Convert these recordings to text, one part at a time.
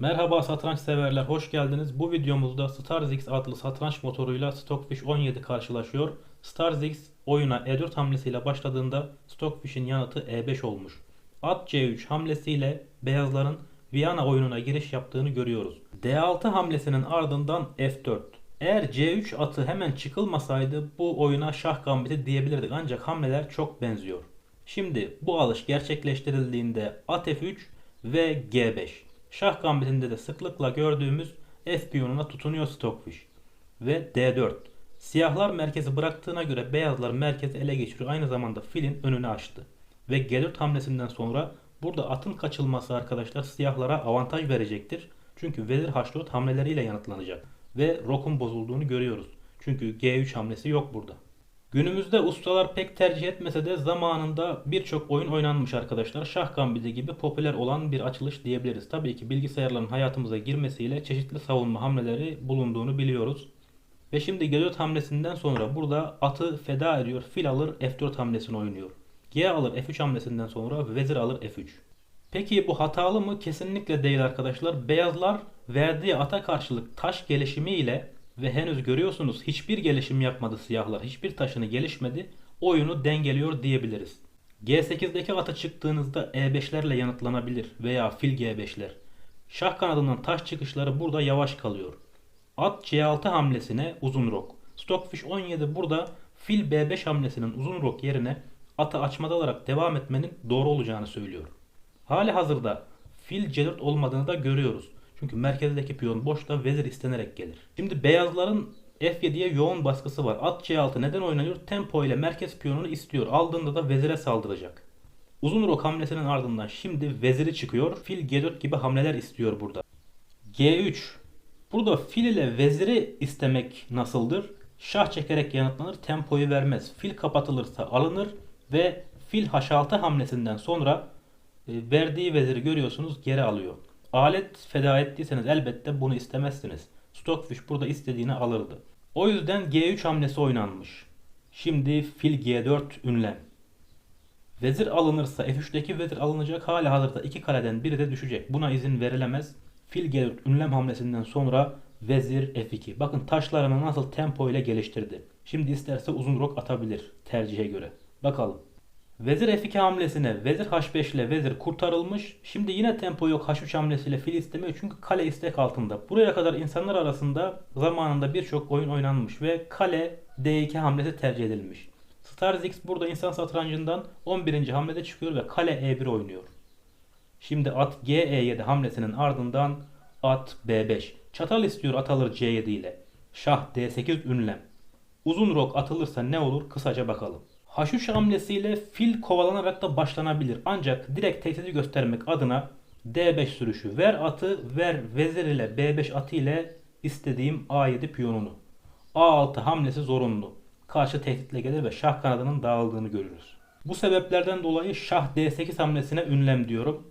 Merhaba satranç severler, hoş geldiniz. Bu videomuzda StarsX adlı satranç motoruyla Stockfish 17 karşılaşıyor. StarsX oyuna E4 hamlesiyle başladığında Stockfish'in yanıtı E5 olmuş. At C3 hamlesiyle beyazların Viyana oyununa giriş yaptığını görüyoruz. D6 hamlesinin ardından F4. Eğer C3 atı hemen çıkılmasaydı bu oyuna şah gambiti diyebilirdik ancak hamleler çok benziyor. Şimdi bu alış gerçekleştirildiğinde at F3 ve G5. Şah gambitinde de sıklıkla gördüğümüz F piyonuna tutunuyor Stockfish. Ve D4. Siyahlar merkezi bıraktığına göre beyazlar merkezi ele geçiriyor. Aynı zamanda filin önünü açtı. Ve G4 hamlesinden sonra burada atın kaçılması arkadaşlar siyahlara avantaj verecektir. Çünkü vezir H4 hamleleriyle yanıtlanacak. Ve rokun bozulduğunu görüyoruz. Çünkü G3 hamlesi yok burada. Günümüzde ustalar pek tercih etmese de zamanında birçok oyun oynanmış arkadaşlar. Şah gambiti gibi popüler olan bir açılış diyebiliriz. Tabii ki bilgisayarların hayatımıza girmesiyle çeşitli savunma hamleleri bulunduğunu biliyoruz. Ve şimdi G4 hamlesinden sonra burada atı feda ediyor. Fil alır F4 hamlesini oynuyor. G alır F3 hamlesinden sonra vezir alır F3. Peki bu hatalı mı? Kesinlikle değil arkadaşlar. Beyazlar verdiği ata karşılık taş gelişimi ile ve henüz görüyorsunuz hiçbir gelişim yapmadı siyahlar. Hiçbir taşını gelişmedi. Oyunu dengeliyor diyebiliriz. G8'deki atı çıktığınızda E5'lerle yanıtlanabilir veya fil G5'ler. Şah kanadından taş çıkışları burada yavaş kalıyor. At C6 hamlesine uzun rok. Stockfish 17 burada fil B5 hamlesinin uzun rok yerine atı açmada alarak devam etmenin doğru olacağını söylüyor. Hali hazırda fil C4 olmadığını da görüyoruz. Çünkü merkezdeki piyon boşta vezir istenerek gelir. Şimdi beyazların F7'ye yoğun baskısı var. At C6 neden oynanıyor? Tempo ile merkez piyonunu istiyor. Aldığında da vezire saldıracak. Uzun rok hamlesinin ardından şimdi veziri çıkıyor. Fil G4 gibi hamleler istiyor burada. G3. Burada fil ile veziri istemek nasıldır? Şah çekerek yanıtlanır, tempoyu vermez. Fil kapatılırsa alınır ve fil H6 hamlesinden sonra e, verdiği veziri görüyorsunuz geri alıyor. Alet feda ettiyseniz elbette bunu istemezsiniz. Stockfish burada istediğini alırdı. O yüzden G3 hamlesi oynanmış. Şimdi fil G4 ünlem. Vezir alınırsa F3'teki vezir alınacak. Hala hazırda iki kaleden biri de düşecek. Buna izin verilemez. Fil G4 ünlem hamlesinden sonra vezir F2. Bakın taşlarını nasıl tempo ile geliştirdi. Şimdi isterse uzun rok atabilir tercihe göre. Bakalım. Vezir F2 hamlesine vezir H5 ile vezir kurtarılmış. Şimdi yine tempo yok H3 hamlesiyle fil istemiyor çünkü kale istek altında. Buraya kadar insanlar arasında zamanında birçok oyun oynanmış ve kale D2 hamlesi tercih edilmiş. StarsX burada insan satrancından 11. hamlede çıkıyor ve kale E1 oynuyor. Şimdi at GE7 hamlesinin ardından at B5. Çatal istiyor at alır C7 ile. Şah D8 ünlem. Uzun rok atılırsa ne olur kısaca bakalım. H3 hamlesiyle fil kovalanarak da başlanabilir. Ancak direkt tehdidi göstermek adına D5 sürüşü. Ver atı, ver vezir ile B5 atı ile istediğim A7 piyonunu. A6 hamlesi zorunlu. Karşı tehditle gelir ve şah kanadının dağıldığını görürüz. Bu sebeplerden dolayı şah D8 hamlesine ünlem diyorum.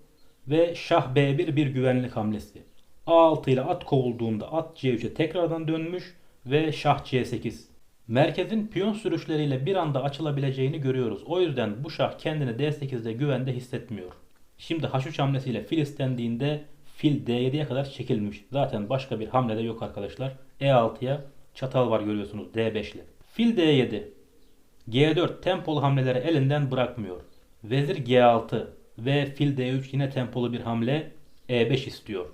Ve şah B1 bir güvenlik hamlesi. A6 ile at kovulduğunda at C3'e tekrardan dönmüş ve şah C8. Merkezin piyon sürüşleriyle bir anda açılabileceğini görüyoruz. O yüzden bu şah kendini D8'de güvende hissetmiyor. Şimdi H3 hamlesiyle fil istendiğinde fil D7'ye kadar çekilmiş. Zaten başka bir hamle de yok arkadaşlar. E6'ya çatal var görüyorsunuz D5 ile. Fil D7. G4 tempolu hamleleri elinden bırakmıyor. Vezir G6 ve fil D3 yine tempolu bir hamle E5 istiyor.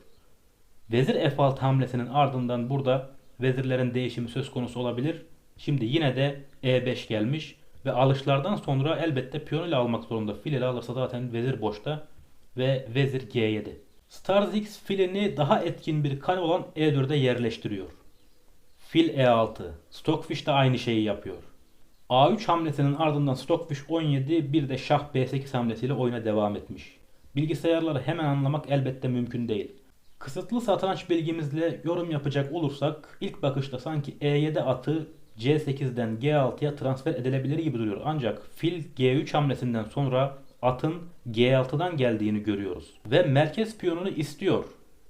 Vezir F6 hamlesinin ardından burada vezirlerin değişimi söz konusu olabilir. Şimdi yine de E5 gelmiş ve alışlardan sonra elbette piyon ile almak zorunda. Fil ile alırsa zaten vezir boşta ve vezir G7. StarsX filini daha etkin bir kale olan E4'e yerleştiriyor. Fil E6. Stockfish de aynı şeyi yapıyor. A3 hamlesinin ardından Stockfish 17 bir de Şah B8 hamlesiyle oyuna devam etmiş. Bilgisayarları hemen anlamak elbette mümkün değil. Kısıtlı satranç bilgimizle yorum yapacak olursak ilk bakışta sanki E7 atı C8'den G6'ya transfer edilebilir gibi duruyor. Ancak fil G3 hamlesinden sonra atın G6'dan geldiğini görüyoruz. Ve merkez piyonunu istiyor.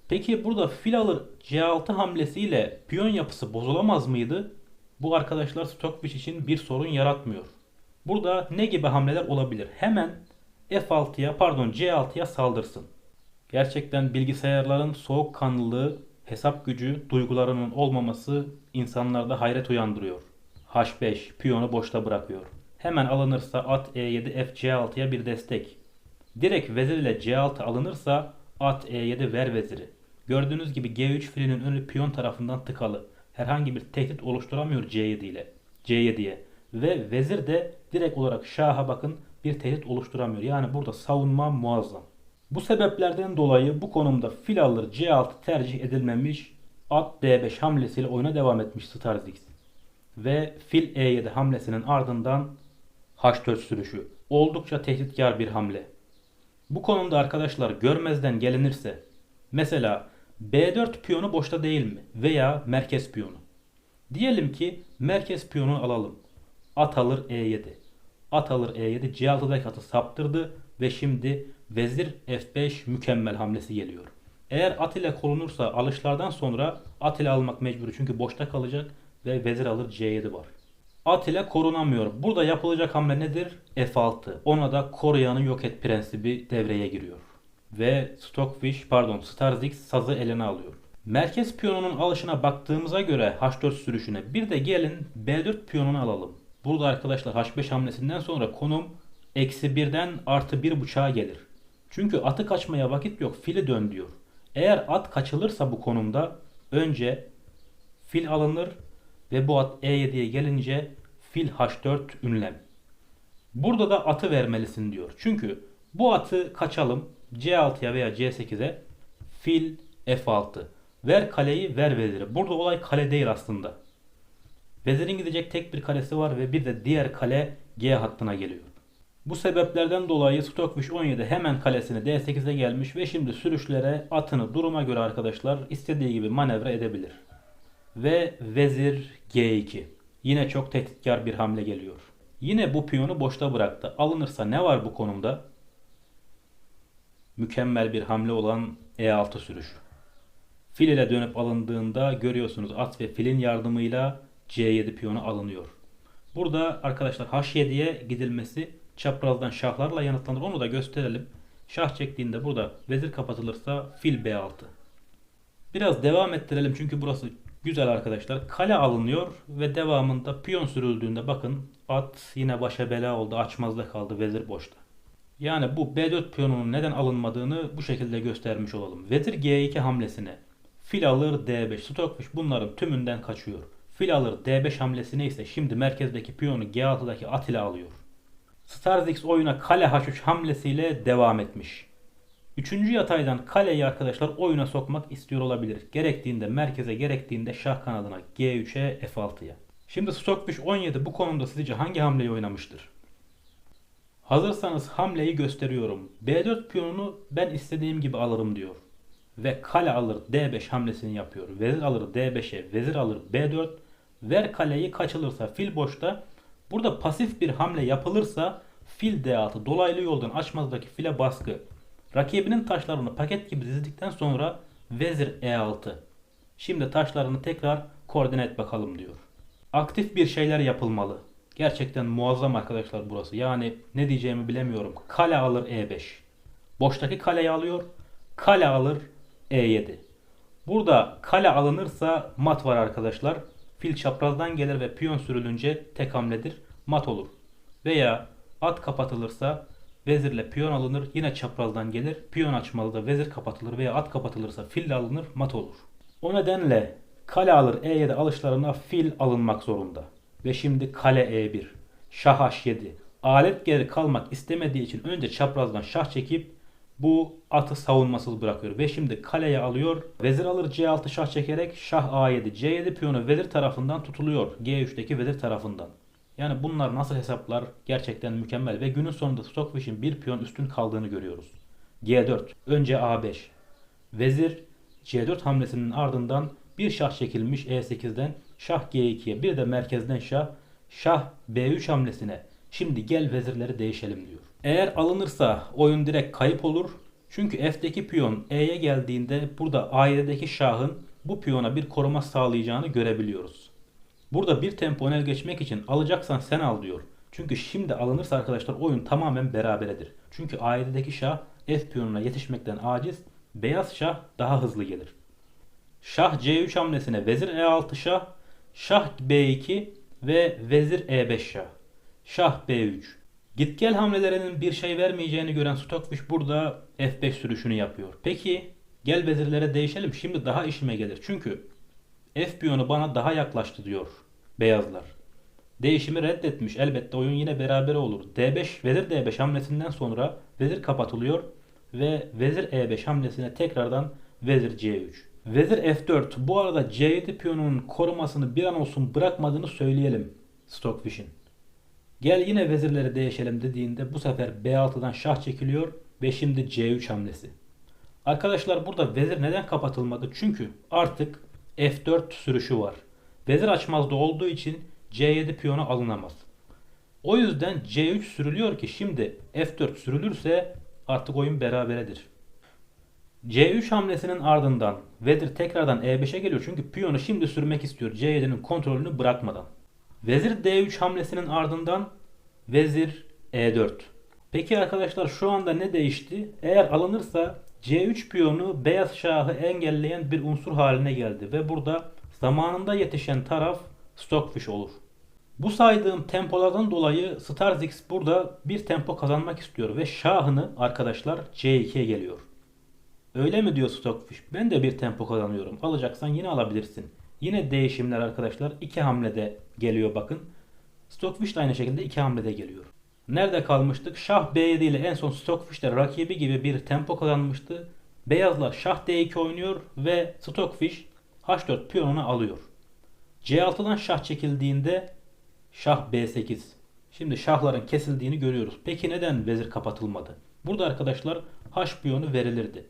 Peki burada fil alır C6 hamlesiyle piyon yapısı bozulamaz mıydı? Bu arkadaşlar Stockfish için bir sorun yaratmıyor. Burada ne gibi hamleler olabilir? Hemen F6'ya pardon C6'ya saldırsın. Gerçekten bilgisayarların soğukkanlılığı, hesap gücü, duygularının olmaması insanlarda hayret uyandırıyor. H5 piyonu boşta bırakıyor. Hemen alınırsa at E7 F C6'ya bir destek. Direkt vezir ile C6 alınırsa at E7 ver veziri. Gördüğünüz gibi G3 filinin önü piyon tarafından tıkalı. Herhangi bir tehdit oluşturamıyor C7 ile. C7'ye. Ve vezir de direkt olarak şaha bakın bir tehdit oluşturamıyor. Yani burada savunma muazzam. Bu sebeplerden dolayı bu konumda fil alır C6 tercih edilmemiş. At D5 hamlesiyle oyuna devam etmiş Starzix. Ve fil E7 hamlesinin ardından H4 sürüşü. Oldukça tehditkar bir hamle. Bu konumda arkadaşlar görmezden gelinirse mesela B4 piyonu boşta değil mi? Veya merkez piyonu. Diyelim ki merkez piyonu alalım. At alır E7. At alır E7 C6'daki atı saptırdı ve şimdi vezir F5 mükemmel hamlesi geliyor. Eğer at ile korunursa alışlardan sonra at ile almak mecbur çünkü boşta kalacak ve vezir alır C7 var. At ile korunamıyor. Burada yapılacak hamle nedir? F6. Ona da koruyanı yok et prensibi devreye giriyor. Ve Stockfish pardon Starzix sazı eline alıyor. Merkez piyonunun alışına baktığımıza göre H4 sürüşüne bir de gelin B4 piyonunu alalım. Burada arkadaşlar H5 hamlesinden sonra konum eksi 1'den artı 1 buçuğa gelir. Çünkü atı kaçmaya vakit yok fili dön diyor. Eğer at kaçılırsa bu konumda önce fil alınır ve bu at E7'ye gelince fil H4 ünlem. Burada da atı vermelisin diyor. Çünkü bu atı kaçalım C6'ya veya C8'e fil F6. Ver kaleyi ver veziri. Burada olay kale değil aslında. Vezirin gidecek tek bir kalesi var ve bir de diğer kale G hattına geliyor. Bu sebeplerden dolayı Stockfish 17 hemen kalesini D8'e gelmiş ve şimdi sürüşlere atını duruma göre arkadaşlar istediği gibi manevra edebilir. Ve vezir G2. Yine çok tehditkar bir hamle geliyor. Yine bu piyonu boşta bıraktı. Alınırsa ne var bu konumda? Mükemmel bir hamle olan E6 sürüşü. Fil ile dönüp alındığında görüyorsunuz at ve filin yardımıyla C7 piyonu alınıyor. Burada arkadaşlar H7'ye gidilmesi çaprazdan şahlarla yanıtlanır. Onu da gösterelim. Şah çektiğinde burada vezir kapatılırsa fil B6. Biraz devam ettirelim çünkü burası güzel arkadaşlar. Kale alınıyor ve devamında piyon sürüldüğünde bakın at yine başa bela oldu. Açmazda kaldı. Vezir boşta. Yani bu B4 piyonunun neden alınmadığını bu şekilde göstermiş olalım. Vezir G2 hamlesine fil alır D5 Stockfish bunların tümünden kaçıyor. Fil alır D5 hamlesi neyse şimdi merkezdeki piyonu G6'daki at ile alıyor. Starzix oyuna kale H3 hamlesiyle devam etmiş. Üçüncü yataydan kaleyi arkadaşlar oyuna sokmak istiyor olabilir. Gerektiğinde merkeze gerektiğinde şah kanadına G3'e F6'ya. Şimdi Stockfish 17 bu konumda sizce hangi hamleyi oynamıştır? Hazırsanız hamleyi gösteriyorum. B4 piyonunu ben istediğim gibi alırım diyor. Ve kale alır D5 hamlesini yapıyor. Vezir alır D5'e, vezir alır B4. Ver kaleyi kaçılırsa fil boşta. Burada pasif bir hamle yapılırsa fil D6 dolaylı yoldan açmazdaki file baskı. Rakibinin taşlarını paket gibi dizdikten sonra vezir E6. Şimdi taşlarını tekrar koordine et bakalım diyor. Aktif bir şeyler yapılmalı. Gerçekten muazzam arkadaşlar burası. Yani ne diyeceğimi bilemiyorum. Kale alır E5. Boştaki kaleyi alıyor. Kale alır E7. Burada kale alınırsa mat var arkadaşlar. Fil çaprazdan gelir ve piyon sürülünce tek hamledir. Mat olur. Veya at kapatılırsa vezirle piyon alınır. Yine çaprazdan gelir. Piyon açmalı da vezir kapatılır veya at kapatılırsa fil alınır. Mat olur. O nedenle kale alır E7 alışlarına fil alınmak zorunda. Ve şimdi kale E1. Şah H7. Alet geri kalmak istemediği için önce çaprazdan şah çekip bu atı savunmasız bırakıyor. Ve şimdi kaleye alıyor. Vezir alır C6 şah çekerek şah A7. C7 piyonu vezir tarafından tutuluyor. G3'teki vezir tarafından. Yani bunlar nasıl hesaplar gerçekten mükemmel. Ve günün sonunda Stockfish'in bir piyon üstün kaldığını görüyoruz. G4. Önce A5. Vezir C4 hamlesinin ardından bir şah çekilmiş E8'den şah G2'ye bir de merkezden şah şah B3 hamlesine şimdi gel vezirleri değişelim diyor. Eğer alınırsa oyun direkt kayıp olur. Çünkü F'deki piyon E'ye geldiğinde burada A7'deki şahın bu piyona bir koruma sağlayacağını görebiliyoruz. Burada bir tempo öne geçmek için alacaksan sen al diyor. Çünkü şimdi alınırsa arkadaşlar oyun tamamen beraberedir. Çünkü A7'deki şah F piyonuna yetişmekten aciz beyaz şah daha hızlı gelir. Şah C3 hamlesine vezir E6 şah, şah B2 ve vezir E5 şah. Şah B3. Git gel hamlelerinin bir şey vermeyeceğini gören Stockfish burada F5 sürüşünü yapıyor. Peki gel vezirlere değişelim. Şimdi daha işime gelir. Çünkü F piyonu bana daha yaklaştı diyor beyazlar. Değişimi reddetmiş. Elbette oyun yine berabere olur. D5 vezir D5 hamlesinden sonra vezir kapatılıyor ve vezir E5 hamlesine tekrardan vezir C3. Vezir F4. Bu arada C7 piyonunun korumasını bir an olsun bırakmadığını söyleyelim Stockfish'in. Gel yine vezirleri değişelim dediğinde bu sefer B6'dan şah çekiliyor ve şimdi C3 hamlesi. Arkadaşlar burada vezir neden kapatılmadı? Çünkü artık F4 sürüşü var. Vezir açmazda olduğu için C7 piyonu alınamaz. O yüzden C3 sürülüyor ki şimdi F4 sürülürse artık oyun beraberedir. C3 hamlesinin ardından vezir tekrardan E5'e geliyor çünkü piyonu şimdi sürmek istiyor C7'nin kontrolünü bırakmadan. Vezir D3 hamlesinin ardından vezir E4. Peki arkadaşlar şu anda ne değişti? Eğer alınırsa C3 piyonu beyaz şahı engelleyen bir unsur haline geldi ve burada zamanında yetişen taraf Stockfish olur. Bu saydığım tempolardan dolayı Starzix burada bir tempo kazanmak istiyor ve şahını arkadaşlar C2'ye geliyor. Öyle mi diyor Stockfish? Ben de bir tempo kazanıyorum. Alacaksan yine alabilirsin. Yine değişimler arkadaşlar iki hamlede geliyor bakın. Stockfish de aynı şekilde iki hamlede geliyor. Nerede kalmıştık? Şah B7 ile en son Stockfish de rakibi gibi bir tempo kazanmıştı. Beyazlar Şah D2 oynuyor ve Stockfish H4 piyonunu alıyor. C6'dan şah çekildiğinde Şah B8. Şimdi şahların kesildiğini görüyoruz. Peki neden vezir kapatılmadı? Burada arkadaşlar H piyonu verilirdi.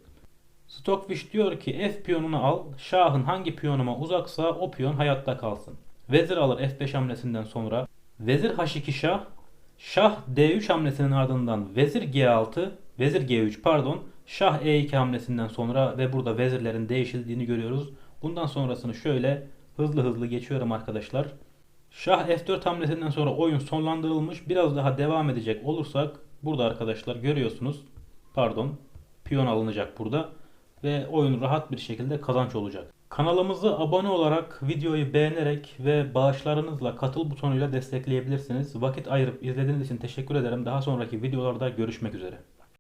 Stockfish diyor ki F piyonunu al. Şahın hangi piyonuma uzaksa o piyon hayatta kalsın. Vezir alır F5 hamlesinden sonra. Vezir H2 şah. Şah D3 hamlesinin ardından vezir G6, vezir G3 pardon. Şah E2 hamlesinden sonra ve burada vezirlerin değişildiğini görüyoruz. Bundan sonrasını şöyle hızlı hızlı geçiyorum arkadaşlar. Şah F4 hamlesinden sonra oyun sonlandırılmış. Biraz daha devam edecek olursak burada arkadaşlar görüyorsunuz. Pardon. Piyon alınacak burada ve oyun rahat bir şekilde kazanç olacak. Kanalımızı abone olarak, videoyu beğenerek ve bağışlarınızla katıl butonuyla destekleyebilirsiniz. Vakit ayırıp izlediğiniz için teşekkür ederim. Daha sonraki videolarda görüşmek üzere.